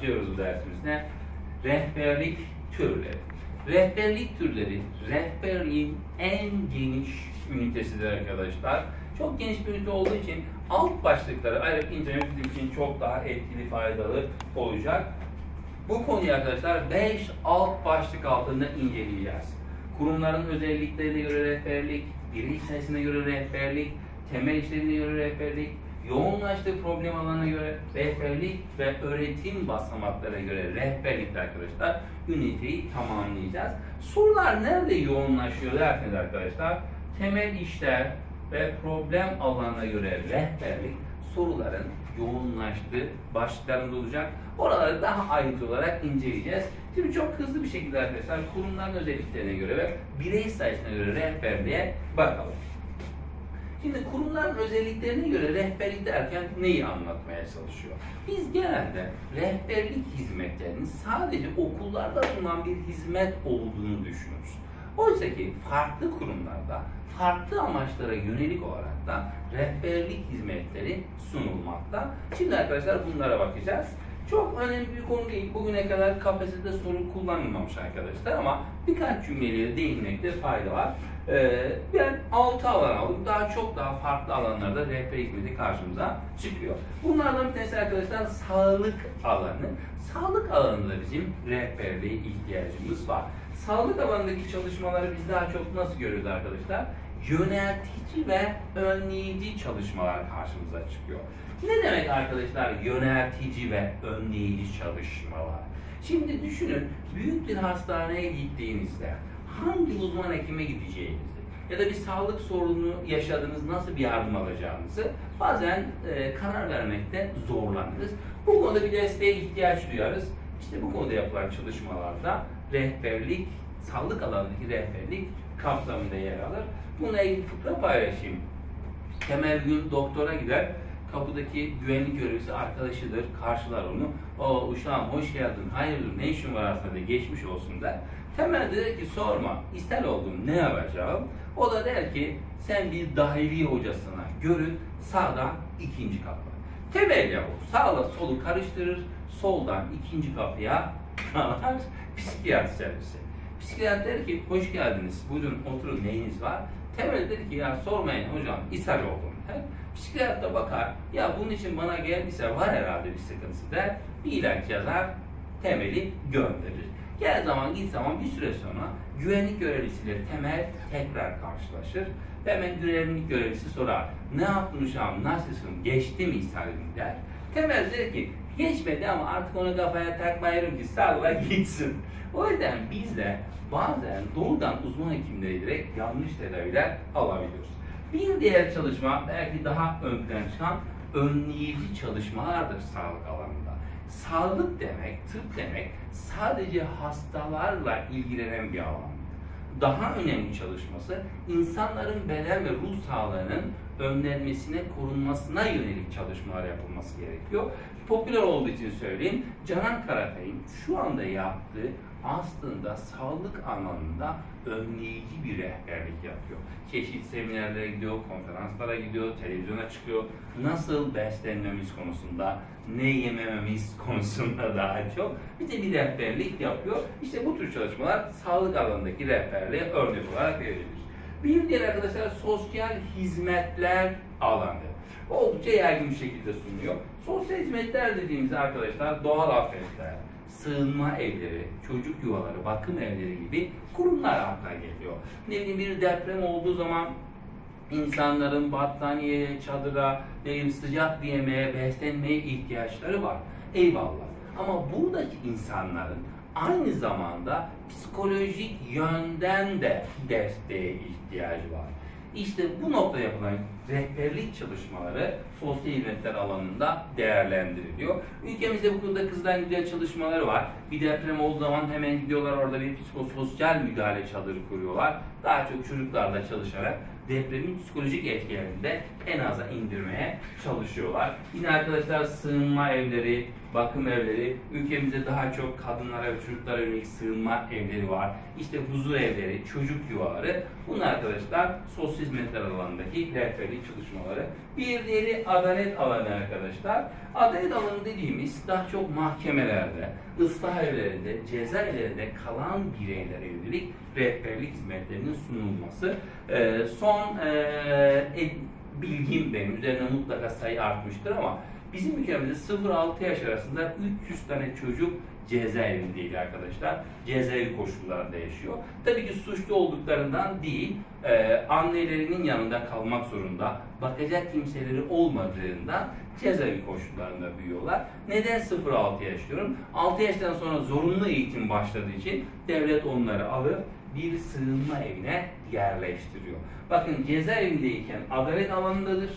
başlıyoruz bu dersimizde. Rehberlik türleri. Rehberlik türleri, rehberliğin en geniş ünitesidir arkadaşlar. Çok geniş bir ünite olduğu için alt başlıkları ayırıp incelemek için çok daha etkili, faydalı olacak. Bu konuyu arkadaşlar 5 alt başlık altında inceleyeceğiz. Kurumların özelliklerine göre rehberlik, birey sayısına göre rehberlik, temel işlerine göre rehberlik, yoğunlaştığı problem alanına göre rehberlik ve öğretim basamaklara göre rehberlik arkadaşlar üniteyi tamamlayacağız. Sorular nerede yoğunlaşıyor derseniz arkadaşlar temel işler ve problem alanına göre rehberlik soruların yoğunlaştığı başlıklarımız olacak. Oraları daha ayrıntı olarak inceleyeceğiz. Şimdi çok hızlı bir şekilde arkadaşlar kurumların özelliklerine göre ve birey sayısına göre rehberliğe bakalım. Şimdi kurumların özelliklerine göre rehberlik derken neyi anlatmaya çalışıyor? Biz genelde rehberlik hizmetlerinin sadece okullarda sunulan bir hizmet olduğunu düşünürüz. Oysa ki farklı kurumlarda farklı amaçlara yönelik olarak da rehberlik hizmetleri sunulmakta. Şimdi arkadaşlar bunlara bakacağız. Çok önemli bir konu değil. Bugüne kadar kapasite soru kullanılmamış arkadaşlar ama birkaç cümleyle değinmekte fayda var. Ee, ben 6 alan aldım. Daha çok daha farklı alanlarda rehber hizmeti karşımıza çıkıyor. Bunlardan bir tanesi arkadaşlar sağlık alanı. Sağlık alanında bizim rehberliğe ihtiyacımız var. Sağlık alanındaki çalışmaları biz daha çok nasıl görüyoruz arkadaşlar? Yöneltici ve önleyici çalışmalar karşımıza çıkıyor. Ne demek arkadaşlar yöneltici ve önleyici çalışmalar? Şimdi düşünün büyük bir hastaneye gittiğinizde hangi uzman hekime gideceğinizi ya da bir sağlık sorunu yaşadığınız nasıl bir yardım alacağınızı bazen e, karar vermekte zorlanırız. Bu konuda bir desteğe ihtiyaç duyarız. İşte bu konuda yapılan çalışmalarda rehberlik, sağlık alanındaki rehberlik kapsamında yer alır. Bununla ilgili fıkra paylaşayım. Temel gün doktora gider, kapıdaki güvenlik görevlisi arkadaşıdır, karşılar onu. O uşağım hoş geldin, hayırdır, ne işin var aslında geçmiş olsun der. Temel der ki sorma, ister oldum ne yapacağım? O da der ki sen bir dahili hocasına görün, sağdan ikinci kapı. Temel ya bu, sağla solu karıştırır, soldan ikinci kapıya dalar psikiyatri servisi. Psikiyatr der ki hoş geldiniz, buyurun oturun neyiniz var? Temel der ki ya sormayın hocam ishal oldum der. Psikiyatr da bakar ya bunun için bana geldiyse var herhalde bir sıkıntısı der. Bir ilaç yazar, temeli gönderir. Gel zaman git zaman bir süre sonra güvenlik görevlisiyle temel tekrar karşılaşır. Ve hemen güvenlik görevlisi sorar. Ne yapmış abi, nasılsın, geçti mi ishalin der. Temel der ki geçmedi ama artık onu kafaya takmayırım ki salla gitsin. O yüzden biz de bazen doğrudan uzman hekimleri direkt yanlış tedaviler alabiliyoruz. Bir diğer çalışma belki daha ön çıkan önleyici çalışmalardır sağlık alanında. Sağlık demek, tıp demek sadece hastalarla ilgilenen bir alan. Daha önemli çalışması insanların beden ve ruh sağlığının önlenmesine, korunmasına yönelik çalışmalar yapılması gerekiyor. Popüler olduğu için söyleyeyim. Canan Karatay'ın şu anda yaptığı aslında sağlık alanında önleyici bir rehberlik yapıyor. Çeşitli seminerlere gidiyor, konferanslara gidiyor, televizyona çıkıyor. Nasıl beslenmemiz konusunda, ne yemememiz konusunda daha çok bir de bir rehberlik yapıyor. İşte bu tür çalışmalar sağlık alanındaki rehberliğe örnek olarak verilir. Bir diğer arkadaşlar sosyal hizmetler alanı. Oldukça yaygın bir şekilde sunuyor. Sosyal hizmetler dediğimiz arkadaşlar doğal afetler, sığınma evleri, çocuk yuvaları, bakım evleri gibi kurumlar akla geliyor. Ne bileyim bir deprem olduğu zaman insanların battaniyeye, çadıra, ne sıcak bir yemeğe, beslenmeye ihtiyaçları var. Eyvallah. Ama buradaki insanların aynı zamanda psikolojik yönden de desteğe ihtiyacı var. İşte bu noktada yapılan rehberlik çalışmaları sosyal hizmetler alanında değerlendiriliyor. Ülkemizde bu konuda kızdan güzel çalışmaları var. Bir deprem olduğu zaman hemen gidiyorlar orada bir psikososyal müdahale çadırı kuruyorlar. daha çok çocuklarla çalışarak depremin psikolojik etkilerini de en aza indirmeye çalışıyorlar. Yine arkadaşlar sığınma evleri, bakım evleri, ülkemizde daha çok kadınlara ve çocuklara yönelik sığınma evleri var. İşte huzur evleri, çocuk yuvaları. Bunlar arkadaşlar sosyal hizmetler alanındaki rehberlik çalışmaları. Bir diğeri adalet alanı arkadaşlar. Adalet alanı dediğimiz daha çok mahkemelerde, ıslah evlerinde, cezaevlerinde kalan bireylere yönelik rehberlik hizmetlerinin sunulması. Ee, son e, bilgim benim, üzerine mutlaka sayı artmıştır ama bizim ülkemizde 0-6 yaş arasında 300 tane çocuk cezaevindeydi arkadaşlar. Cezaevi koşullarında yaşıyor. Tabii ki suçlu olduklarından değil, e, annelerinin yanında kalmak zorunda, bakacak kimseleri olmadığından cezaevi koşullarında büyüyorlar. Neden 0-6 yaş diyorum? 6 yaştan sonra zorunlu eğitim başladığı için devlet onları alıp bir sığınma evine yerleştiriyor. Bakın cezaevindeyken adalet alanındadır.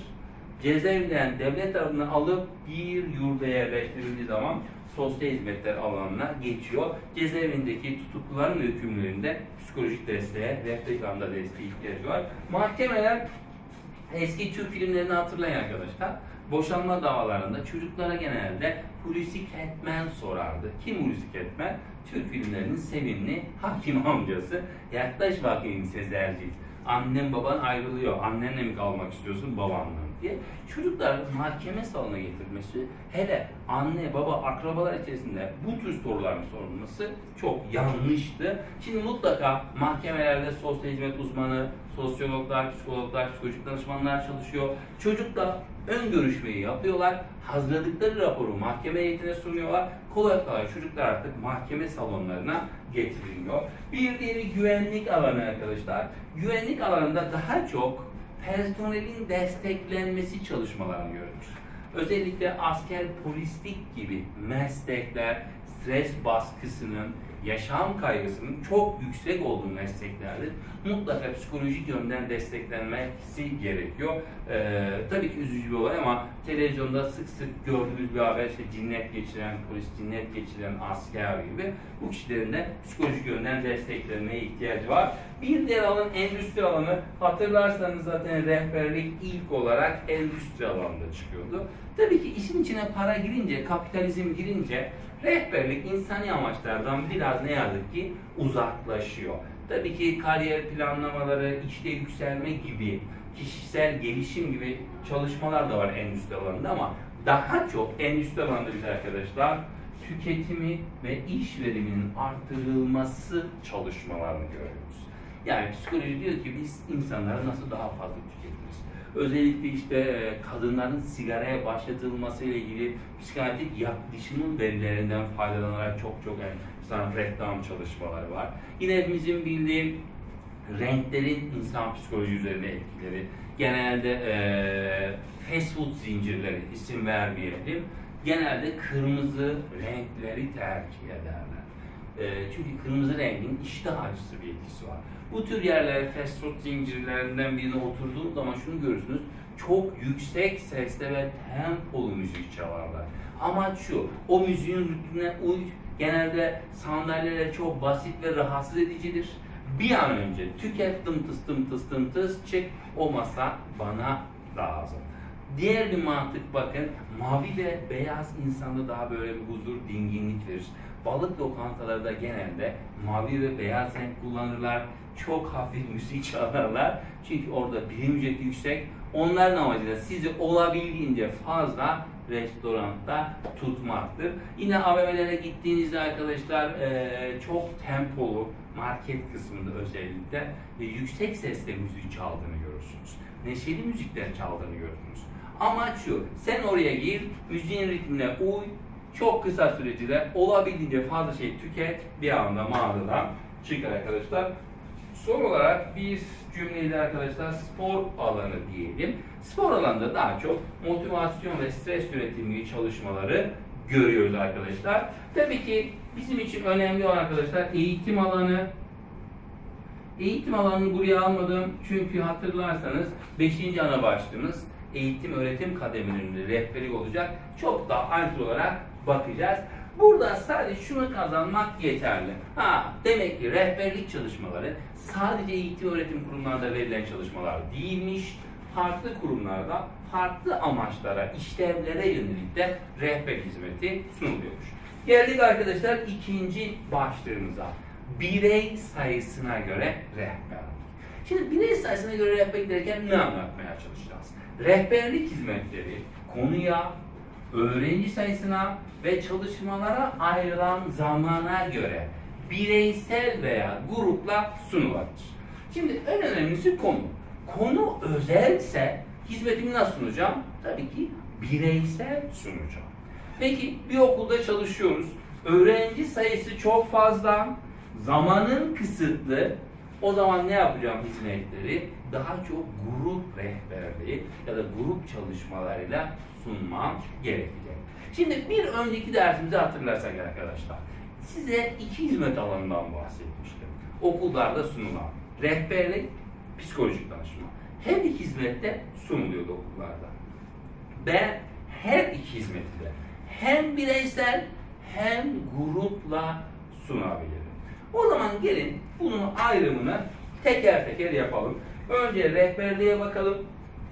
Cezaevinden devlet tarafından alıp bir yurda yerleştirildiği zaman sosyal hizmetler alanına geçiyor. Cezaevindeki tutukluların ve hükümlerinde psikolojik desteğe, rehberlik anında desteğe ihtiyacı var. Mahkemeler eski Türk filmlerini hatırlayın arkadaşlar. Boşanma davalarında çocuklara genelde Hulusi Kentmen sorardı. Kim Hulusi Kentmen? Türk filmlerinin sevimli hakim amcası. Yaklaş bakayım Sezercik. Annem baban ayrılıyor. Annenle mi kalmak istiyorsun babanla diye. Çocuklar mahkeme salonuna getirmesi hele anne baba akrabalar içerisinde bu tür soruların sorulması çok yanlıştı. Şimdi mutlaka mahkemelerde sosyal hizmet uzmanı, sosyologlar, psikologlar, psikolojik danışmanlar çalışıyor. Çocukla ön görüşmeyi yapıyorlar. Hazırladıkları raporu mahkeme heyetine sunuyorlar. Kolay kolay çocuklar artık mahkeme salonlarına getiriliyor. Bir diğeri güvenlik alanı arkadaşlar. Güvenlik alanında daha çok personelin desteklenmesi çalışmalarını görüyoruz. Özellikle asker polislik gibi meslekler stres baskısının yaşam kaygısının çok yüksek olduğu mesleklerdir. Mutlaka psikolojik yönden desteklenmesi gerekiyor. Ee, tabii ki üzücü bir olay ama televizyonda sık sık gördüğümüz bir haber işte cinnet geçiren, polis cinnet geçiren asker gibi bu kişilerin de psikolojik yönden desteklenmeye ihtiyacı var. Bir diğer alan endüstri alanı. Hatırlarsanız zaten rehberlik ilk olarak endüstri alanında çıkıyordu. Tabii ki işin içine para girince, kapitalizm girince rehberlik insani amaçlardan biraz ne yazık ki uzaklaşıyor. Tabii ki kariyer planlamaları, işte yükselme gibi, kişisel gelişim gibi çalışmalar da var endüstri alanında ama daha çok endüstri alanında biz arkadaşlar tüketimi ve iş veriminin artırılması çalışmalarını görüyoruz. Yani psikoloji diyor ki biz insanları nasıl daha fazla tüketiriz? Özellikle işte e, kadınların sigaraya başlatılması ile ilgili psikanalitik yaklaşımın verilerinden faydalanarak çok çok yani sana reklam çalışmaları var. Yine hepimizin bildiği renklerin insan psikoloji üzerine etkileri. Genelde e, fast food zincirleri isim vermeyelim. Genelde kırmızı renkleri tercih ederler. E, çünkü kırmızı rengin iştah acısı bir etkisi var. Bu tür yerlere fast food zincirlerinden birine oturduğunuz zaman şunu görürsünüz. Çok yüksek sesle ve tempolu müzik çalarlar. Amaç şu, o müziğin ritmine uy, genelde sandalyeler çok basit ve rahatsız edicidir. Bir an önce tüket tım tıs tım tıs tım tıs çık o masa bana lazım. Diğer bir mantık bakın, mavi ve beyaz insanda daha böyle bir huzur, dinginlik verir. Balık lokantalarda genelde mavi ve beyaz renk kullanırlar. Çok hafif müzik çalarlar. Çünkü orada birim ücreti yüksek. Onların amacı da sizi olabildiğince fazla restoranda tutmaktır. Yine AVM'lere gittiğinizde arkadaşlar e, çok tempolu market kısmında özellikle ve yüksek sesle müzik çaldığını görürsünüz. Neşeli müzikler çaldığını görürsünüz. Amaç şu, sen oraya gir, müziğin ritmine uy, çok kısa sürede olabildiğince fazla şey tüket, bir anda mağazadan çık arkadaşlar. Son olarak bir cümleyle arkadaşlar spor alanı diyelim. Spor alanında daha çok motivasyon ve stres üretimi çalışmaları görüyoruz arkadaşlar. Tabii ki bizim için önemli olan arkadaşlar eğitim alanı. Eğitim alanını buraya almadım çünkü hatırlarsanız 5. ana başlığımız eğitim öğretim kademelerinde rehberlik olacak. Çok daha ayrıntılı olarak bakacağız. Burada sadece şunu kazanmak yeterli. Ha, demek ki rehberlik çalışmaları sadece eğitim öğretim kurumlarında verilen çalışmalar değilmiş. Farklı kurumlarda farklı amaçlara, işlevlere yönelik de rehber hizmeti sunuluyormuş. Geldik arkadaşlar ikinci başlığımıza. Birey sayısına göre rehberlik. Şimdi birey sayısına göre rehberlik derken ne anlatmaya çalışacağız? Rehberlik hizmetleri konuya, öğrenci sayısına ve çalışmalara ayrılan zamana göre bireysel veya grupla sunulabilir. Şimdi en önemlisi konu. Konu özelse hizmetimi nasıl sunacağım? Tabii ki bireysel sunacağım. Peki bir okulda çalışıyoruz. Öğrenci sayısı çok fazla, zamanın kısıtlı. O zaman ne yapacağım hizmetleri? Daha çok grup rehberliği ya da grup çalışmalarıyla sunmam gerekecek. Şimdi bir önceki dersimizi hatırlarsak arkadaşlar, size iki hizmet alanından bahsetmiştim. Okullarda sunulan rehberlik, psikolojik danışma. Her iki hizmette sunuluyordu okullarda. Ben her iki hizmeti de hem bireysel hem grupla sunabilirim. O zaman gelin bunun ayrımını teker teker yapalım. Önce rehberliğe bakalım.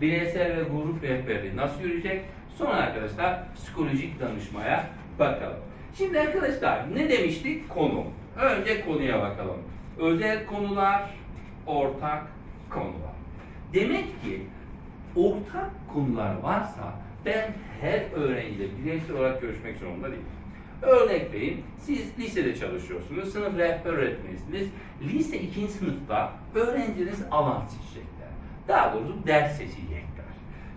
Bireysel ve grup rehberliği nasıl yürüyecek? Sonra arkadaşlar psikolojik danışmaya bakalım. Şimdi arkadaşlar ne demiştik? Konu. Önce konuya bakalım. Özel konular, ortak konular. Demek ki ortak konular varsa ben her öğrenciyle bireysel olarak görüşmek zorunda değilim. Örnek vereyim, siz lisede çalışıyorsunuz, sınıf rehber öğretmenisiniz. Lise 2. sınıfta öğrenciniz alan seçecekler. Daha doğrusu ders seçecekler.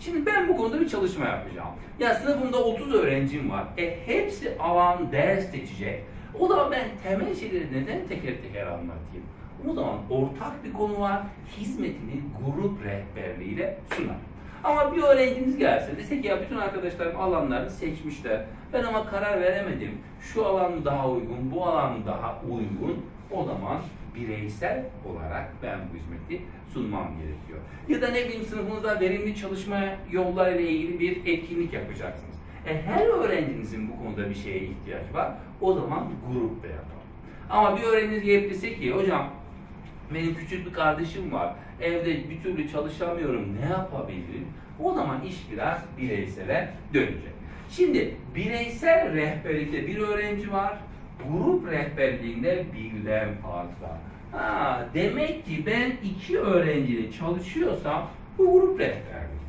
Şimdi ben bu konuda bir çalışma yapacağım. Ya sınıfımda 30 öğrencim var. E hepsi alan ders seçecek. O zaman ben temel şeyleri neden teker teker anlatayım? O zaman ortak bir konu var. Hizmetini grup rehberliğiyle sunar. Ama bir öğrenciniz gelse dese ki ya bütün arkadaşlarım alanlarını seçmişler. Ben ama karar veremedim. Şu alan mı daha uygun, bu alan mı daha uygun? O zaman bireysel olarak ben bu hizmeti sunmam gerekiyor. Ya da ne bileyim sınıfınızda verimli çalışma yolları ile ilgili bir etkinlik yapacaksınız. E, her öğrencinizin bu konuda bir şeye ihtiyacı var. O zaman grupta yapalım. Ama bir öğrenciniz gelip dese ki hocam benim küçük bir kardeşim var. Evde bir türlü çalışamıyorum. Ne yapabilirim? O zaman iş biraz bireysele dönecek. Şimdi bireysel rehberlikte bir öğrenci var. Grup rehberliğinde birden fazla. Ha, demek ki ben iki öğrenciyle çalışıyorsam bu grup rehberliğidir.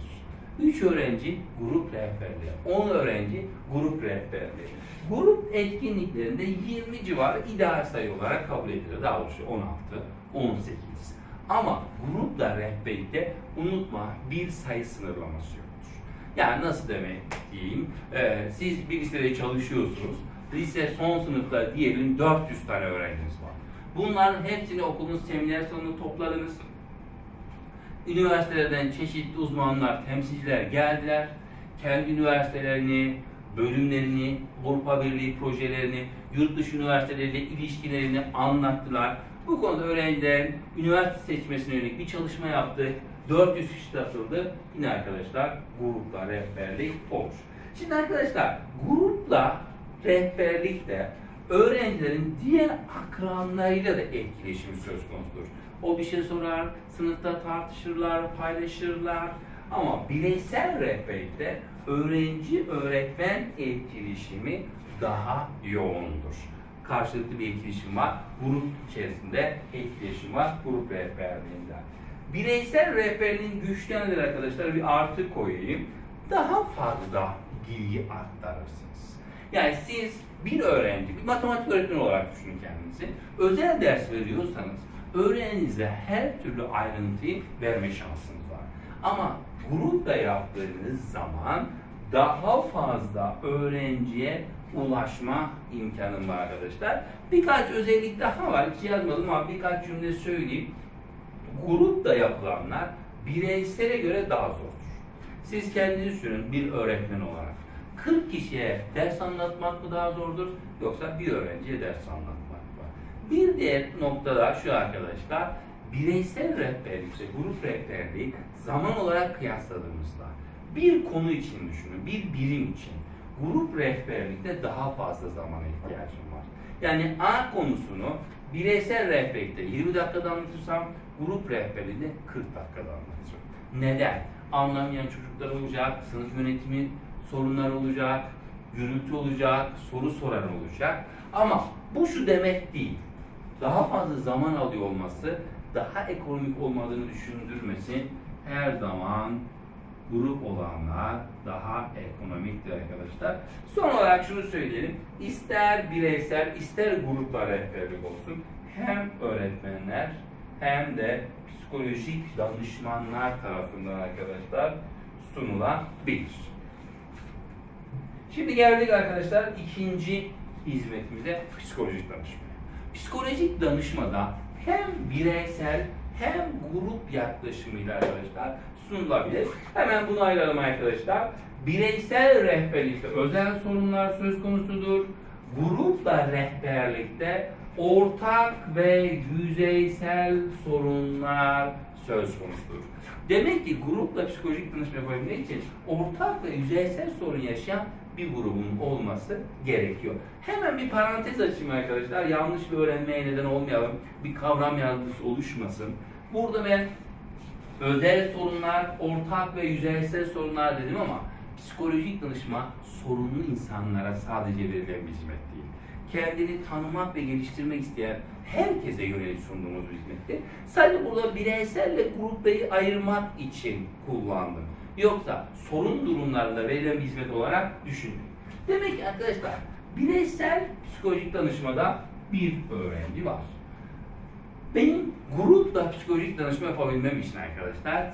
Üç öğrenci grup rehberliği, on öğrenci grup rehberliği. Grup etkinliklerinde 20 civarı ideal sayı olarak kabul edilir. Daha doğrusu 16, 18. Ama grupla rehberlikte unutma bir sayı sınırlaması yoktur. Yani nasıl demek diyeyim, ee, siz bir lisede çalışıyorsunuz, lise son sınıfta diyelim 400 tane öğrenciniz var. Bunların hepsini okulun seminer salonunda topladınız. Üniversitelerden çeşitli uzmanlar, temsilciler geldiler. Kendi üniversitelerini, bölümlerini, Avrupa Birliği projelerini, yurt dışı üniversiteleriyle ilişkilerini anlattılar. Bu konuda öğrencilerin üniversite seçmesine yönelik bir çalışma yaptık. 400 kişi katıldı. Yine arkadaşlar grupla rehberlik olur. Şimdi arkadaşlar grupla rehberlikte öğrencilerin diğer akranlarıyla da etkileşimi söz konusudur. O bir şey sorar, sınıfta tartışırlar, paylaşırlar. Ama bireysel rehberlikte öğrenci-öğretmen etkileşimi daha yoğundur. Karşılıklı bir etkileşim var. Grup içerisinde etkileşim var. Grup rehberliğinde. Bireysel rehberliğin güçlü yanıdır arkadaşlar. Bir artı koyayım. Daha fazla bilgi aktarırsınız. Yani siz bir öğrenci, bir matematik öğretmeni olarak düşünün kendinizi. Özel ders veriyorsanız öğrencinize her türlü ayrıntıyı verme şansınız var. Ama grupla yaptığınız zaman daha fazla öğrenciye ulaşma imkanım var arkadaşlar. Birkaç özellik daha var. Hiç yazmadım ama birkaç cümle söyleyeyim. Grupla yapılanlar bireysele göre daha zordur. Siz kendiniz düşünün bir öğretmen olarak. 40 kişiye ders anlatmak mı daha zordur yoksa bir öğrenciye ders anlatmak mı? Bir diğer nokta da şu arkadaşlar. Bireysel rehberlikte grup rehberliği zaman olarak kıyasladığımızda bir konu için düşünün, bir birim için grup rehberlikte daha fazla zamana ihtiyacım var. Yani A konusunu bireysel rehberlikte 20 dakikada anlatırsam grup rehberliğinde 40 dakikada anlatırım. Neden? Anlamayan çocuklar olacak, sınıf yönetimi sorunlar olacak, gürültü olacak, soru soran olacak. Ama bu şu demek değil. Daha fazla zaman alıyor olması, daha ekonomik olmadığını düşündürmesin. Her zaman grup olanlar daha ekonomiktir arkadaşlar. Son olarak şunu söyleyelim. İster bireysel, ister gruplar rehberlik olsun. Hem öğretmenler hem de psikolojik danışmanlar tarafından arkadaşlar sunulabilir. Şimdi geldik arkadaşlar ikinci hizmetimize psikolojik danışma. Psikolojik danışmada hem bireysel hem grup yaklaşımıyla arkadaşlar sunulabilir. Hemen bunu ayıralım arkadaşlar. Bireysel rehberlikte özel sorunlar söz konusudur. Grupla rehberlikte ortak ve yüzeysel sorunlar söz konusudur. Demek ki grupla psikolojik danışma yapabilmek için ortak ve yüzeysel sorun yaşayan bir grubun olması gerekiyor. Hemen bir parantez açayım arkadaşlar. Yanlış bir öğrenmeye neden olmayalım. Bir kavram yargısı oluşmasın. Burada ben özel sorunlar, ortak ve yüzeysel sorunlar dedim ama psikolojik danışma sorunlu insanlara sadece verilen bir hizmet değil. Kendini tanımak ve geliştirmek isteyen herkese yönelik sunduğumuz bir hizmetti. Sadece burada bireyselle gruplayı ayırmak için kullandım. Yoksa sorun durumlarında verilen bir hizmet olarak düşünün. Demek ki arkadaşlar bireysel psikolojik danışmada bir öğrenci var. Benim grupla psikolojik danışma yapabilmem için arkadaşlar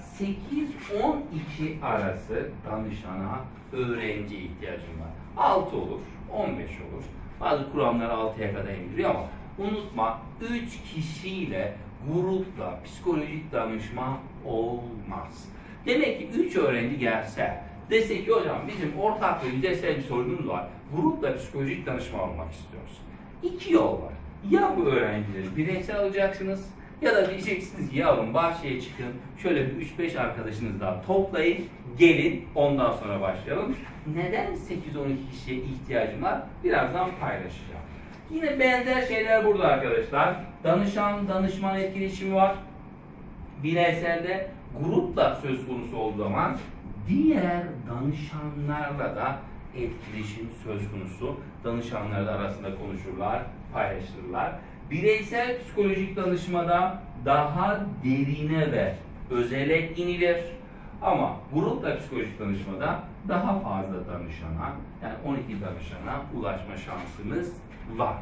8-12 arası danışana öğrenci ihtiyacım var. 6 olur, 15 olur. Bazı kuramlar 6'ya kadar indiriyor ama unutma 3 kişiyle grupla psikolojik danışma olmaz. Demek ki 3 öğrenci gelse dese ki hocam bizim ortak ve yüzeysel bir sorunumuz var. Grupla psikolojik danışma almak istiyoruz. İki yol var. Ya bu öğrencileri bireysel alacaksınız ya da diyeceksiniz ki yavrum bahçeye çıkın şöyle bir 3-5 arkadaşınız daha toplayın gelin ondan sonra başlayalım. Neden 8-12 kişiye ihtiyacım var? Birazdan paylaşacağım. Yine benzer şeyler burada arkadaşlar. Danışan, danışman etkileşimi var. Bireyselde grupla söz konusu olduğu zaman diğer danışanlarla da etkileşim söz konusu. Danışanlar da arasında konuşurlar, paylaşırlar. Bireysel psikolojik danışmada daha derine ve özele inilir. Ama grupla psikolojik danışmada daha fazla danışana, yani 12 danışana ulaşma şansımız var.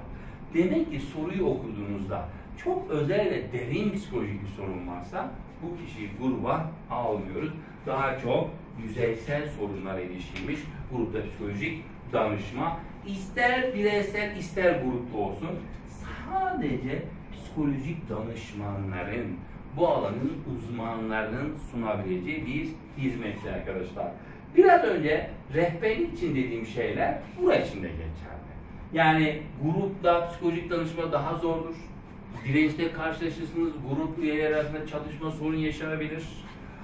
Demek ki soruyu okuduğunuzda çok özel ve derin psikolojik bir sorun varsa bu kişiyi gruba almıyoruz. Daha çok yüzeysel sorunlara ilişkilmiş grupta psikolojik danışma ister bireysel ister grupta olsun sadece psikolojik danışmanların bu alanın uzmanlarının sunabileceği bir hizmettir arkadaşlar. Biraz önce rehberlik için dediğim şeyler bura için de geçerli. Yani grupta psikolojik danışma daha zordur. Dirençte karşılaşırsınız, grup üyeleri arasında çalışma sorun yaşanabilir.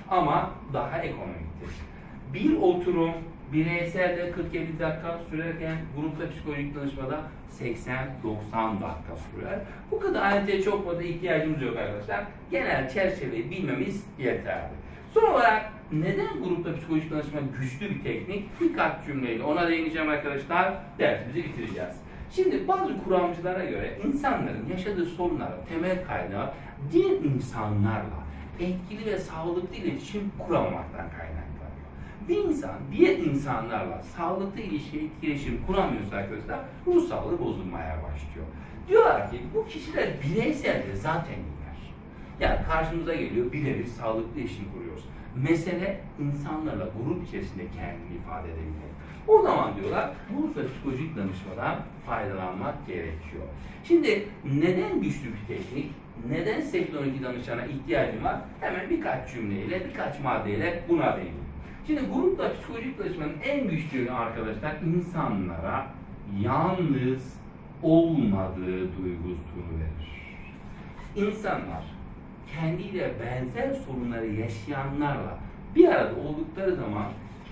Ama daha ekonomiktir. Bir oturum bireyselde 40-50 dakika sürerken grupta psikolojik danışmada 80-90 dakika sürer. Bu kadar ayrıntıya çok fazla ihtiyacımız yok arkadaşlar. Genel çerçeveyi bilmemiz yeterli. Son olarak neden grupta psikolojik danışma güçlü bir teknik? Birkaç cümleyle ona değineceğim arkadaşlar. Dersimizi bitireceğiz. Şimdi bazı kuramcılara göre insanların yaşadığı sorunların temel kaynağı diğer insanlarla etkili ve sağlıklı iletişim kuramamaktan kaynaklanıyor. Bir insan diğer insanlarla sağlıklı ilişki, etkileşim kuramıyorsa arkadaşlar ruh sağlığı bozulmaya başlıyor. Diyorlar ki bu kişiler bireyselde zaten iyiler. Yani karşımıza geliyor birebir sağlıklı ilişki kuruyoruz. Mesele insanlarla grup içerisinde kendini ifade edebilmek. O zaman diyorlar bu da psikolojik danışmadan faydalanmak gerekiyor. Şimdi neden güçlü bir teknik? Neden 8-12 danışana ihtiyacım var? Hemen birkaç cümleyle, birkaç maddeyle buna değineyim. Şimdi grupla psikolojik danışmanın en güçlü arkadaşlar insanlara yalnız olmadığı duygusunu verir. İnsanlar kendiyle benzer sorunları yaşayanlarla bir arada oldukları zaman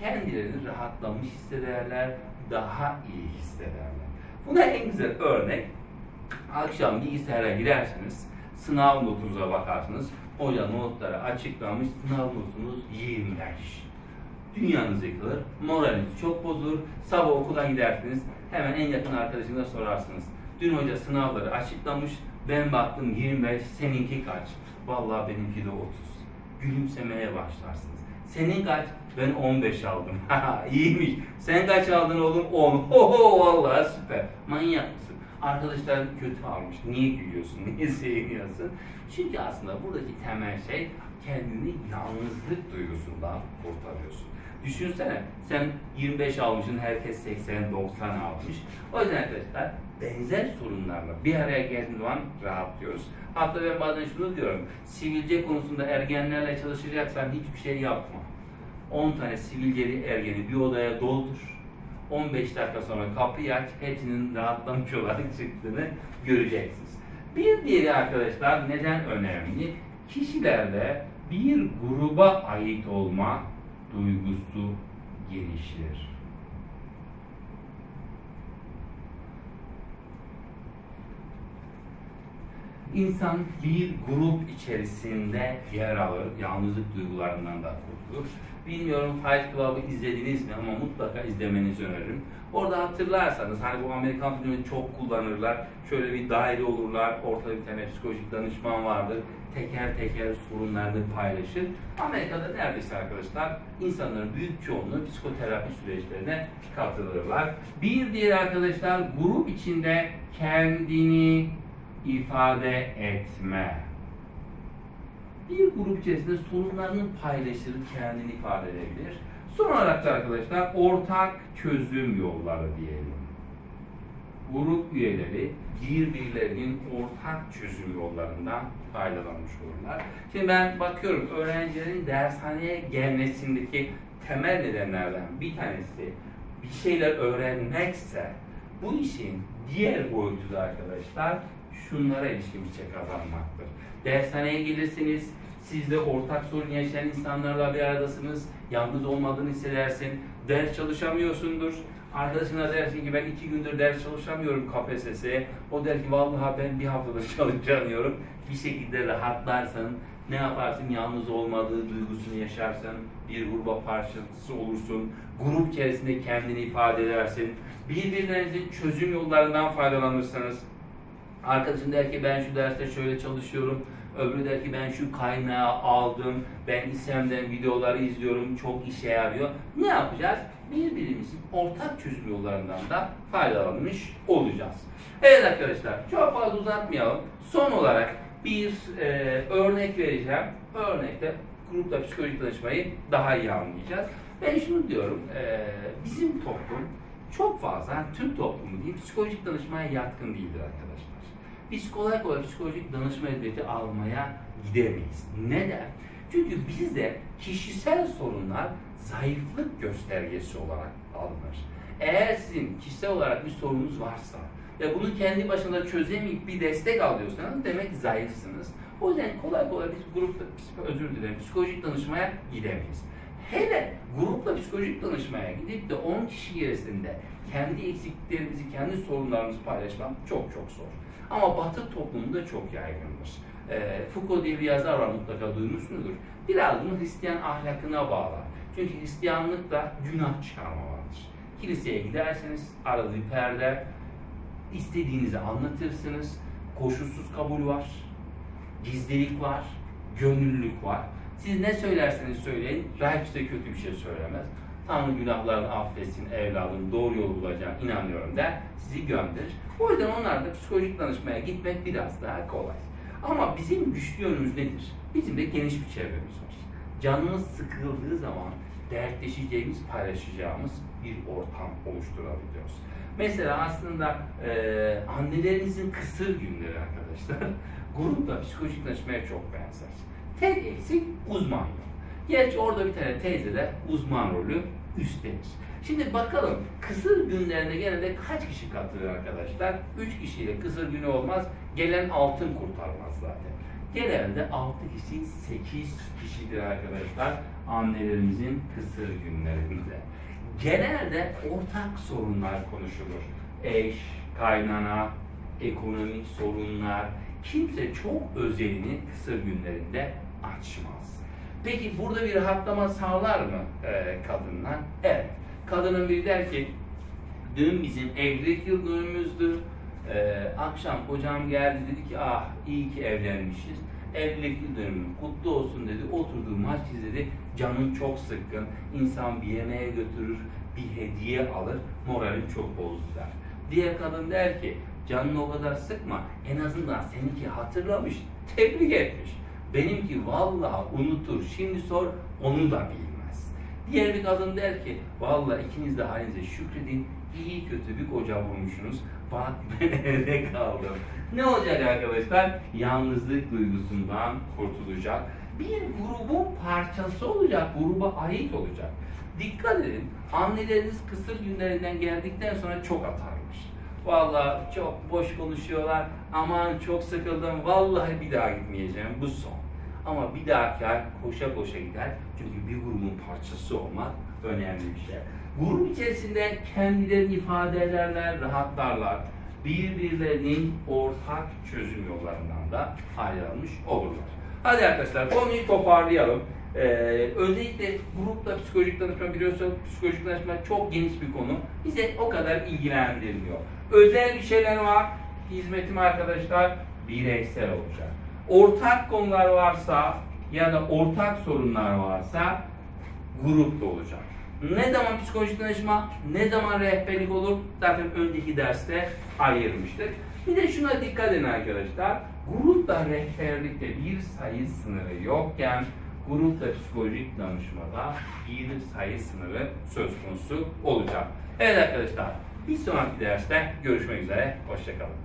kendilerini rahatlamış hissederler, daha iyi hissederler. Buna en güzel örnek akşam bilgisayara girersiniz, sınav notunuza bakarsınız. Hoca notları açıklamış, sınav notunuz 25. Dünyanız yıkılır, moraliniz çok bozulur. Sabah okula gidersiniz, hemen en yakın arkadaşınıza sorarsınız. Dün hoca sınavları açıklamış, ben baktım 25, seninki kaç? Vallahi benimki de 30. Gülümsemeye başlarsınız. Senin kaç? Ben 15 aldım. İyiymiş. Sen kaç aldın oğlum? 10. Oho vallahi süper. Manyak mısın? Arkadaşlar kötü almış. Niye gülüyorsun? Niye seviniyorsun? Çünkü aslında buradaki temel şey kendini yalnızlık duygusundan kurtarıyorsun. Düşünsene sen 25 almışsın herkes 80 90 almış. O yüzden arkadaşlar benzer sorunlarla bir araya geldiği zaman rahatlıyoruz. Hatta ben bazen şunu diyorum. Sivilce konusunda ergenlerle çalışacaksan hiçbir şey yapma. 10 tane sivilceli ergeni bir odaya doldur. 15 dakika sonra kapıyı aç, hepsinin rahatlamış olarak çıktığını göreceksiniz. Bir diğeri arkadaşlar neden önemli? Kişilerde bir gruba ait olma duygusu gelişir. İnsan bir grup içerisinde yer alır, yalnızlık duygularından da kurtulur. Bilmiyorum Fight Club'ı izlediniz mi ama mutlaka izlemenizi öneririm. Orada hatırlarsanız hani bu Amerikan filmini çok kullanırlar. Şöyle bir daire olurlar, ortada bir tane psikolojik danışman vardır. Teker teker sorunlarını paylaşır. Amerika'da neredeyse arkadaşlar insanların büyük çoğunluğu psikoterapi süreçlerine katılırlar. Bir diğer arkadaşlar grup içinde kendini ifade etme. Bir grup içerisinde sorunlarını paylaşır, kendini ifade edebilir. Son olarak da arkadaşlar ortak çözüm yolları diyelim. Grup üyeleri birbirlerinin ortak çözüm yollarından faydalanmış olurlar. Şimdi ben bakıyorum öğrencilerin dershaneye gelmesindeki temel nedenlerden bir tanesi bir şeyler öğrenmekse bu işin diğer boyutu da arkadaşlar şunlara ilişkin bir şey kazanmaktır. Dershaneye gelirsiniz, siz de ortak sorun yaşayan insanlarla bir aradasınız, yalnız olmadığını hissedersin, ders çalışamıyorsundur. Arkadaşına dersin ki ben iki gündür ders çalışamıyorum KPSS'ye. O der ki vallahi ben bir haftadır çalışamıyorum. Bir şekilde rahatlarsan, ne yaparsın yalnız olmadığı duygusunu yaşarsan, bir gruba parçası olursun, grup içerisinde kendini ifade edersin, birbirlerinizin çözüm yollarından faydalanırsanız, Arkadaşım der ki ben şu derste şöyle çalışıyorum. Öbürü der ki ben şu kaynağı aldım. Ben İSEM'den videoları izliyorum. Çok işe yarıyor. Ne yapacağız? Birbirimizin ortak çözüm yollarından da faydalanmış olacağız. Evet arkadaşlar çok fazla uzatmayalım. Son olarak bir e, örnek vereceğim. Örnekte grupla psikolojik danışmayı daha iyi anlayacağız. Ben şunu diyorum. E, bizim toplum çok fazla Türk toplumu değil psikolojik danışmaya yatkın değildir arkadaşlar. Biz kolay kolay psikolojik danışma hizmeti almaya gidemeyiz. Neden? Çünkü bizde kişisel sorunlar zayıflık göstergesi olarak alınır. Eğer sizin kişisel olarak bir sorunuz varsa ve bunu kendi başına çözemeyip bir destek alıyorsanız demek zayıfsınız. O yüzden kolay kolay biz grupta, özür dilerim, psikolojik danışmaya gidemeyiz. Hele grupla psikolojik danışmaya gidip de 10 kişi gerisinde kendi eksikliklerimizi, kendi sorunlarımızı paylaşmak çok çok zor. Ama Batı toplumunda çok yaygındır. E, Foucault diye bir yazar var mutlaka duymuşsunuzdur. Biraz bunu Hristiyan ahlakına bağlar. Çünkü Hristiyanlıkta günah çıkarma vardır. Kiliseye giderseniz aradığı perde, istediğinizi anlatırsınız, koşulsuz kabul var, gizlilik var, gönüllülük var. Siz ne söylerseniz söyleyin, belki size kötü bir şey söylemez. Tanrı günahlarını affetsin evladım, doğru yolu bulacağım, inanıyorum der, sizi gönderir. O yüzden onlarda psikolojik danışmaya gitmek biraz daha kolay. Ama bizim güçlü yönümüz nedir? Bizim de geniş bir çevremiz var. Canımız sıkıldığı zaman dertleşeceğimiz, paylaşacağımız bir ortam oluşturabiliyoruz. Mesela aslında e, annelerinizin kısır günleri arkadaşlar grupta psikolojik danışmaya çok benzer. Tek eksik uzman yok. Gerçi orada bir tane teyze de uzman rolü üstlenir. Şimdi bakalım kısır günlerinde genelde kaç kişi katılıyor arkadaşlar? 3 kişiyle kısır günü olmaz. Gelen altın kurtarmaz zaten. Genelde 6 kişi, 8 kişidir arkadaşlar annelerimizin kısır günlerinde. Genelde ortak sorunlar konuşulur. Eş, kaynana, ekonomik sorunlar. Kimse çok özelini kısır günlerinde açmaz. Peki burada bir rahatlama sağlar mı e, kadınlar? Evet. Kadının biri der ki, dün bizim evlilik yıl dönümümüzdü. Ee, akşam kocam geldi dedi ki ah iyi ki evlenmişiz. Evlilik yıl dönümü kutlu olsun dedi. Oturdu maç izledi. Canım çok sıkkın. İnsan bir yemeğe götürür, bir hediye alır. Moralim çok bozdu. Diğer kadın der ki canını o kadar sıkma. En azından seninki hatırlamış, tebrik etmiş. Benimki vallahi unutur. Şimdi sor onu da bilmez. Diğer bir kadın der ki vallahi ikiniz de halinize şükredin. İyi kötü bir koca bulmuşsunuz. Bak ben evde kaldım. Ne olacak arkadaşlar? Yalnızlık duygusundan kurtulacak. Bir grubun parçası olacak, gruba ait olacak. Dikkat edin, anneleriniz kısır günlerinden geldikten sonra çok atarmış. Vallahi çok boş konuşuyorlar, aman çok sıkıldım, vallahi bir daha gitmeyeceğim, bu son. Ama bir dahaki ay koşa koşa gider. Çünkü bir grubun parçası olmak önemli bir şey. Grup içerisinde kendilerini ifade ederler, rahatlarlar. Birbirlerinin ortak çözüm yollarından da ayrılmış olurlar. Hadi arkadaşlar konuyu toparlayalım. Ee, özellikle grupla psikolojik danışma biliyorsunuz psikolojik danışma çok geniş bir konu. Bize o kadar ilgilendirmiyor. Özel bir şeyler var. Hizmetim arkadaşlar bireysel olacak. Ortak konular varsa ya da ortak sorunlar varsa grupta olacak. Ne zaman psikolojik danışma, ne zaman rehberlik olur zaten önceki derste ayırmıştık. Bir de şuna dikkat edin arkadaşlar. Grupta rehberlikte bir sayı sınırı yokken grupta psikolojik danışmada bir sayı sınırı söz konusu olacak. Evet arkadaşlar bir sonraki derste görüşmek üzere. Hoşçakalın.